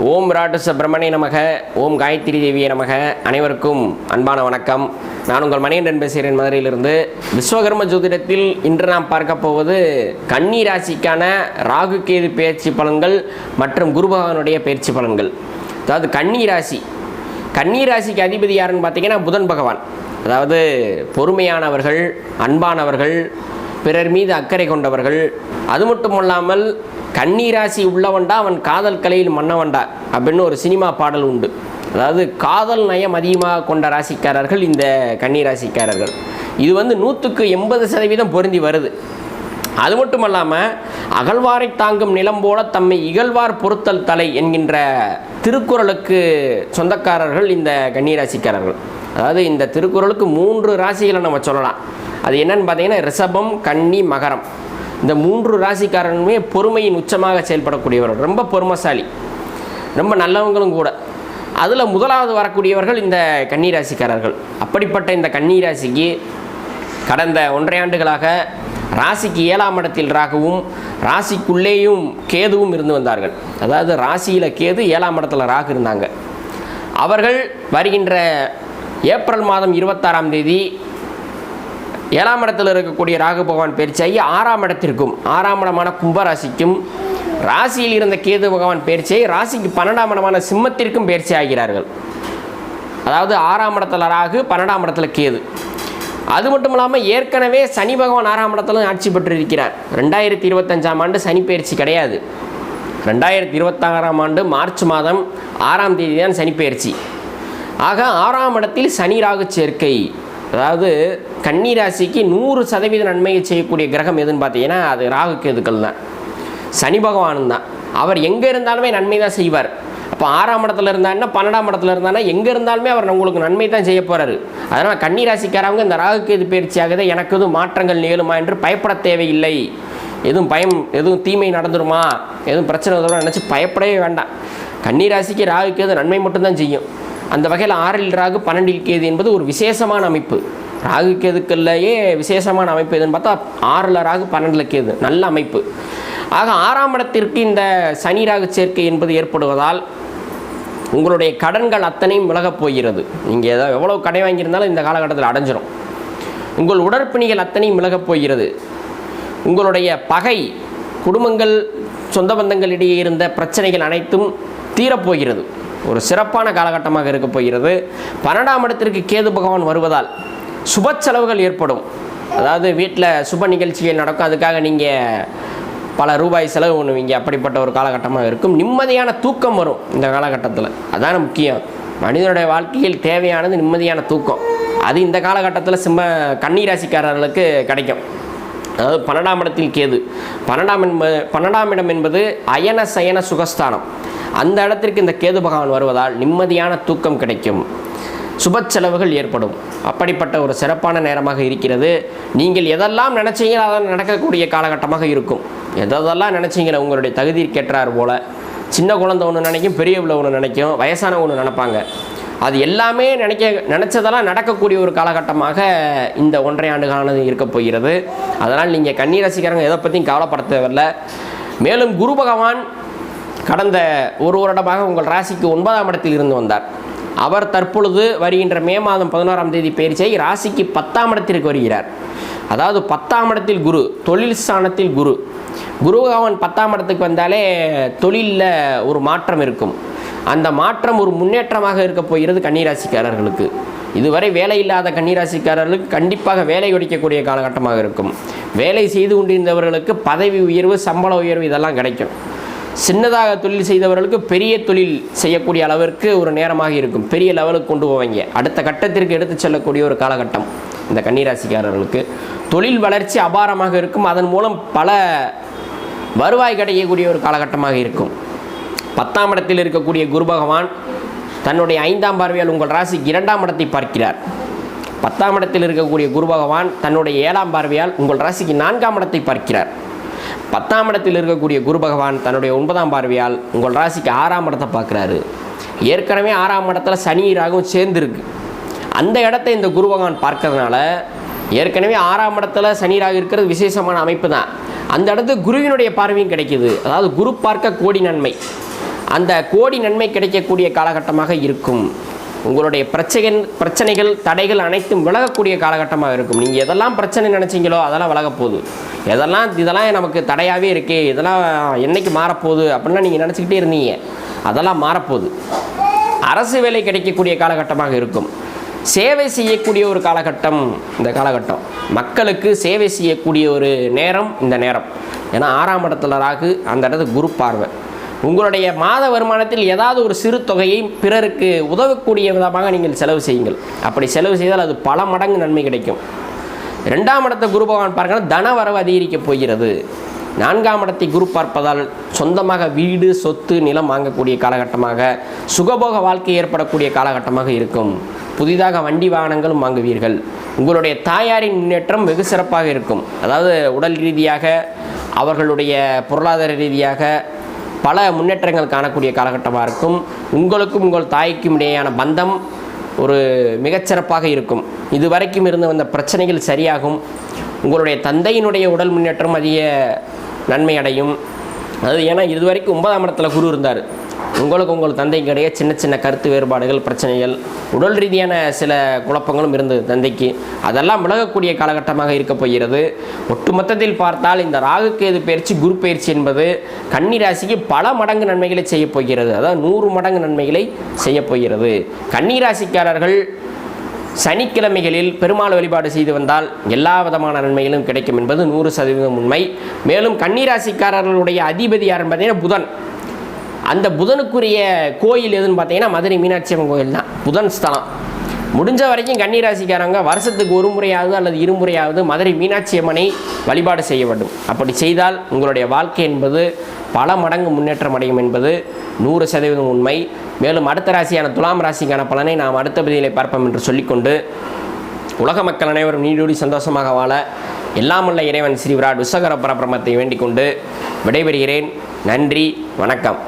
ஓம் rot Subramaniya நமக ஓம் காயத்ரி தேவிய நமக. அனைவருக்கும் அன்பான வணக்கம். நான் உங்கள் மணிகண்டன் பேசுகிறேன் மதுரையிலிருந்து. விஸ்வகர்ம ஜோதிடத்தில் இன்று நாம் பார்க்க போவது கன்னி ராசிக்கான ராகு கேது பயிற்சி பலன்கள் மற்றும் குருபகவனுடைய பயிற்சி பலன்கள். அதாவது கன்னி ராசி. கன்னி ராசிக்கு அதிபதி யாருன்னு பார்த்தீங்கன்னா புதன் பகவான். அதாவது பொறுமையானவர்கள் அன்பானவர்கள் பிறர் மீது அக்கறை கொண்டவர்கள். அது மட்டும் இல்லாமல் கண்ணீராசி உள்ளவன்டா அவன் காதல் கலையில் மன்னவன்டா அப்படின்னு ஒரு சினிமா பாடல் உண்டு. அதாவது காதல் நயம் அதிகமாக கொண்ட ராசிக்காரர்கள் இந்த கன்னிராசிக்காரர்கள் இது வந்து நூற்றுக்கு எண்பது சதவீதம் பொருந்தி வருது. அது மட்டும் இல்லாமல் அகழ்வாரை தாங்கும் நிலம் போல தம்மை இகழ்வார் பொருத்தல் தலை என்கின்ற திருக்குறளுக்கு சொந்தக்காரர்கள் இந்த கன்னிராசிக்காரர்கள் அதாவது இந்த திருக்குறளுக்கு மூன்று ராசிகளை நம்ம சொல்லலாம். அது என்னன்னு பார்த்தீங்கன்னா ரிஷபம் கன்னி மகரம். இந்த மூன்று ராசிக்காரனுமே பொறுமையின் உச்சமாக செயல்படக்கூடியவர்கள். ரொம்ப பொறுமைசாலி. ரொம்ப நல்லவங்களும் கூட. அதில் முதலாவது வரக்கூடியவர்கள் இந்த கன்னிராசிக்காரர்கள் அப்படிப்பட்ட இந்த கன்னிராசிக்கு கடந்த ஒன்றையாண்டுகளாக ராசிக்கு ஏழாம் இடத்தில் ராகுவும் ராசிக்குள்ளேயும் கேதுவும் இருந்து வந்தார்கள். அதாவது ராசியில் கேது ஏழாம் இடத்துல ராகு இருந்தாங்க. அவர்கள் வருகின்ற ஏப்ரல் மாதம் இருபத்தாறாம் தேதி ஏழாம் இடத்தில் இருக்கக்கூடிய ராகு பகவான் பயிற்சியாகி ஆறாம் இடத்திற்கும் ஆறாம் இடமான கும்பராசிக்கும் ராசியில் இருந்த கேது பகவான் பயிற்சியை ராசிக்கு பன்னெண்டாம் இடமான சிம்மத்திற்கும் பயிற்சி ஆகிறார்கள். அதாவது ஆறாம் இடத்துல ராகு பன்னெண்டாம் இடத்துல கேது. அது மட்டும் இல்லாமல் ஏற்கனவே சனி பகவான் ஆறாம் இடத்துல ஆட்சி பெற்றிருக்கிறார். ரெண்டாயிரத்தி இருபத்தஞ்சாம் ஆண்டு சனி பயிற்சி கிடையாது. ரெண்டாயிரத்தி இருபத்தாறாம் ஆண்டு மார்ச் மாதம் ஆறாம் தேதி தான் சனி பயிற்சி. ஆக ஆறாம் இடத்தில் சனி ராகு சேர்க்கை. அதாவது கன்னி ராசிக்கு நூறு சதவீத நன்மையை செய்யக்கூடிய கிரகம் எதுன்னு பார்த்தீங்கன்னா அது ராகு கேதுக்கள் தான். சனி பகவானும் தான். அவர் எங்கே இருந்தாலுமே நன்மை தான் செய்வார். அப்போ ஆறாம் இடத்துல இருந்தாருன்னா பன்னெண்டாம் இடத்துல இருந்தான்னா எங்கே இருந்தாலுமே அவர் உங்களுக்கு நன்மை தான் செய்ய போகிறாரு அதனால் கன்னி ராசிக்காரவங்க இந்த ராகு கேது பயிற்சி எனக்கு எதுவும் மாற்றங்கள் நிகழுமா என்று பயப்பட தேவையில்லை. எதுவும் பயம் எதுவும் தீமை நடந்துருமா? எதுவும் பிரச்சனை வந்துடும் நினச்சி பயப்படவே வேண்டாம். கன்னி ராசிக்கு ராகுக்கேது நன்மை மட்டும்தான் செய்யும். அந்த வகையில் ஆறில் ராகு பன்னெண்டில் கேது என்பது ஒரு விசேஷமான அமைப்பு. ராகு கேதுக்கள்லேயே விசேஷமான அமைப்பு எதுன்னு பார்த்தா ஆறில் ராகு பன்னெண்டில் கேது. நல்ல அமைப்பு. ஆக ஆறாம் இடத்திற்கு இந்த சனி ராகு சேர்க்கை என்பது ஏற்படுவதால் உங்களுடைய கடன்கள் அத்தனையும் விலகப் போகிறது. நீங்கள் ஏதாவது எவ்வளோ கடை வாங்கியிருந்தாலும் இந்த காலகட்டத்தில் அடைஞ்சிடும் உங்கள் உடற்பிணிகள் அத்தனையும் விலகப் போகிறது. உங்களுடைய பகை குடும்பங்கள் சொந்த பந்தங்களிடையே இருந்த பிரச்சனைகள் அனைத்தும் தீரப்போகிறது ஒரு சிறப்பான காலகட்டமாக இருக்க போகிறது. பன்னெண்டாம் இடத்திற்கு கேது பகவான் வருவதால் சுப செலவுகள் ஏற்படும். அதாவது வீட்டில் சுப நிகழ்ச்சிகள் நடக்கும். அதுக்காக நீங்கள் பல ரூபாய் செலவு பண்ணுவீங்க அப்படிப்பட்ட ஒரு காலகட்டமாக இருக்கும். நிம்மதியான தூக்கம் வரும் இந்த காலகட்டத்தில். அதான முக்கியம். மனிதனுடைய வாழ்க்கையில் தேவையானது நிம்மதியான தூக்கம். அது இந்த காலகட்டத்தில் சிம்ம கன்னிராசிக்காரர்களுக்கு கிடைக்கும். அதாவது பன்னெண்டாம் இடத்தில் கேது. பன்னெண்டாம் என்பது பன்னெண்டாம் இடம் என்பது அயன சயன சுகஸ்தானம். அந்த இடத்திற்கு இந்த கேது பகவான் வருவதால் நிம்மதியான தூக்கம் கிடைக்கும். சுப செலவுகள் ஏற்படும். அப்படிப்பட்ட ஒரு சிறப்பான நேரமாக இருக்கிறது. நீங்கள் எதெல்லாம் நினச்சீங்களோ அதெல்லாம் நடக்கக்கூடிய காலகட்டமாக இருக்கும். எதெல்லாம் நினச்சிங்களோ உங்களுடைய தகுதிக்கேற்றார் போல். சின்ன குழந்தை ஒன்று நினைக்கும் பெரிய ஒன்று நினைக்கும் வயசான ஒன்று நினைப்பாங்க. அது எல்லாமே நினைக்க நினச்சதெல்லாம் நடக்கக்கூடிய ஒரு காலகட்டமாக இந்த ஒன்றை ஆண்டுகானது இருக்க போகிறது. அதனால் நீங்கள் கண்ணீர் கன்னிராசிக்காரங்க எதை பற்றியும் கவலைப்பட தேவையில்லை. மேலும் குரு பகவான் கடந்த ஒரு வருடமாக உங்கள் ராசிக்கு ஒன்பதாம் இடத்தில் இருந்து வந்தார். அவர் தற்பொழுது வருகின்ற மே மாதம் பதினோராம் தேதி பயிற்சியை ராசிக்கு பத்தாம் இடத்திற்கு வருகிறார். அதாவது பத்தாம் இடத்தில் குரு தொழில் ஸ்தானத்தில் குரு. குருகாவன் பத்தாம் இடத்துக்கு வந்தாலே தொழிலில் ஒரு மாற்றம் இருக்கும். அந்த மாற்றம் ஒரு முன்னேற்றமாக இருக்க போகிறது கன்னிராசிக்காரர்களுக்கு. இதுவரை வேலை இல்லாத கன்னிராசிக்காரர்களுக்கு கண்டிப்பாக வேலை ஒடிக்கக்கூடிய காலகட்டமாக இருக்கும். வேலை செய்து கொண்டிருந்தவர்களுக்கு பதவி உயர்வு சம்பள உயர்வு இதெல்லாம் கிடைக்கும். சின்னதாக தொழில் செய்தவர்களுக்கு பெரிய தொழில் செய்யக்கூடிய அளவிற்கு ஒரு நேரமாக இருக்கும். பெரிய லெவலுக்கு கொண்டு போவாங்க. அடுத்த கட்டத்திற்கு எடுத்து செல்லக்கூடிய ஒரு காலகட்டம் இந்த கன்னிராசிக்காரர்களுக்கு. தொழில் வளர்ச்சி அபாரமாக இருக்கும். அதன் மூலம் பல வருவாய் கிடைக்கக்கூடிய ஒரு காலகட்டமாக இருக்கும். பத்தாம் இடத்தில் இருக்கக்கூடிய குரு பகவான் தன்னுடைய ஐந்தாம் பார்வையால் உங்கள் ராசிக்கு இரண்டாம் இடத்தை பார்க்கிறார். பத்தாம் இடத்தில் இருக்கக்கூடிய குரு பகவான் தன்னுடைய ஏழாம் பார்வையால் உங்கள் ராசிக்கு நான்காம் இடத்தை பார்க்கிறார். பத்தாம் இடத்தில் இருக்கக்கூடிய குரு பகவான் தன்னுடைய ஒன்பதாம் பார்வையால் உங்கள் ராசிக்கு ஆறாம் இடத்தை பார்க்குறாரு. ஏற்கனவே ஆறாம் இடத்துல சனி ராகும் சேர்ந்துருக்கு. அந்த இடத்தை இந்த குரு பகவான் பார்க்கறதுனால ஏற்கனவே ஆறாம் இடத்துல சனி ராகு இருக்கிறது விசேஷமான அமைப்பு தான். அந்த இடத்து குருவினுடைய பார்வையும் கிடைக்கிது. அதாவது குரு பார்க்க கோடி நன்மை. அந்த கோடி நன்மை கிடைக்கக்கூடிய காலகட்டமாக இருக்கும். உங்களுடைய பிரச்சனை பிரச்சனைகள் தடைகள் அனைத்தும் விலகக்கூடிய காலகட்டமாக இருக்கும். நீங்கள் எதெல்லாம் பிரச்சனை நினச்சிங்களோ அதெல்லாம் விலகப் போகுது. எதெல்லாம் இதெல்லாம் நமக்கு தடையாகவே இருக்கே இதெல்லாம் என்னைக்கு மாறப்போகுது அப்படின்னா நீங்கள் நினச்சிக்கிட்டே இருந்தீங்க. அதெல்லாம் மாறப்போகுது. அரசு வேலை கிடைக்கக்கூடிய காலகட்டமாக இருக்கும். சேவை செய்யக்கூடிய ஒரு காலகட்டம் இந்த காலகட்டம். மக்களுக்கு சேவை செய்யக்கூடிய ஒரு நேரம் இந்த நேரம். ஏன்னா ஆறாம் இடத்துல ராகு அந்த இடத்துக்கு குரு பார்வை. உங்களுடைய மாத வருமானத்தில் ஏதாவது ஒரு சிறு தொகையை பிறருக்கு உதவக்கூடிய விதமாக நீங்கள் செலவு செய்யுங்கள். அப்படி செலவு செய்தால் அது பல மடங்கு நன்மை கிடைக்கும். ரெண்டாம் இடத்த குரு பகவான் பார்க்கணும். தன வரவு அதிகரிக்கப் போகிறது. நான்காம் இடத்தை குரு பார்ப்பதால் சொந்தமாக வீடு சொத்து நிலம் வாங்கக்கூடிய காலகட்டமாக சுகபோக வாழ்க்கை ஏற்படக்கூடிய காலகட்டமாக இருக்கும். புதிதாக வண்டி வாகனங்களும் வாங்குவீர்கள். உங்களுடைய தாயாரின் முன்னேற்றம் வெகு சிறப்பாக இருக்கும். அதாவது உடல் ரீதியாக அவர்களுடைய பொருளாதார ரீதியாக பல முன்னேற்றங்கள் காணக்கூடிய காலகட்டமாக இருக்கும். உங்களுக்கும் உங்கள் தாய்க்கும் இடையேயான பந்தம் ஒரு மிகச்சிறப்பாக இருக்கும். இதுவரைக்கும் இருந்து வந்த பிரச்சனைகள் சரியாகும். உங்களுடைய தந்தையினுடைய உடல் முன்னேற்றம் அதிக நன்மை அடையும். அது ஏன்னா இதுவரைக்கும் ஒன்பதாம் இடத்துல குரு இருந்தார். உங்களுக்கு உங்கள் தந்தைக்கிடையே சின்ன சின்ன கருத்து வேறுபாடுகள் பிரச்சனைகள் உடல் ரீதியான சில குழப்பங்களும் இருந்தது தந்தைக்கு. அதெல்லாம் விலகக்கூடிய காலகட்டமாக இருக்க போகிறது. ஒட்டுமொத்தத்தில் பார்த்தால் இந்த ராகுக்கேது பயிற்சி குரு பயிற்சி என்பது கன்னி ராசிக்கு பல மடங்கு நன்மைகளை செய்யப்போகிறது அதாவது நூறு மடங்கு நன்மைகளை செய்யப்போகிறது போகிறது. கன்னி ராசிக்காரர்கள் சனிக்கிழமைகளில் பெருமாள் வழிபாடு செய்து வந்தால் எல்லா விதமான நன்மைகளும் கிடைக்கும் என்பது நூறு சதவீதம் உண்மை. மேலும் கன்னிராசிக்காரர்களுடைய அதிபதி யாருன்னு பார்த்தீங்கன்னா புதன். அந்த புதனுக்குரிய கோயில் எதுன்னு பார்த்தீங்கன்னா மதுரை மீனாட்சி அம்மன் கோயில் தான். புதன் ஸ்தலம். முடிஞ்ச வரைக்கும் கன்னிராசிக்காரங்க வருஷத்துக்கு ஒரு முறையாவது அல்லது இருமுறையாவது மதுரை மீனாட்சி அம்மனை வழிபாடு செய்ய வேண்டும். அப்படி செய்தால் உங்களுடைய வாழ்க்கை என்பது பல மடங்கு முன்னேற்றம் அடையும் என்பது நூறு சதவீதம் உண்மை. மேலும் அடுத்த ராசியான துலாம் ராசிக்கான பலனை நாம் அடுத்த பதிலை பார்ப்போம் என்று சொல்லிக்கொண்டு உலக மக்கள் அனைவரும் நீடூடி சந்தோஷமாக வாழ எல்லாமுள்ள இறைவன் ஸ்ரீ விராட் விஸ்வகர பரபிரமத்தை வேண்டிக் கொண்டு விடைபெறுகிறேன். நன்றி வணக்கம்.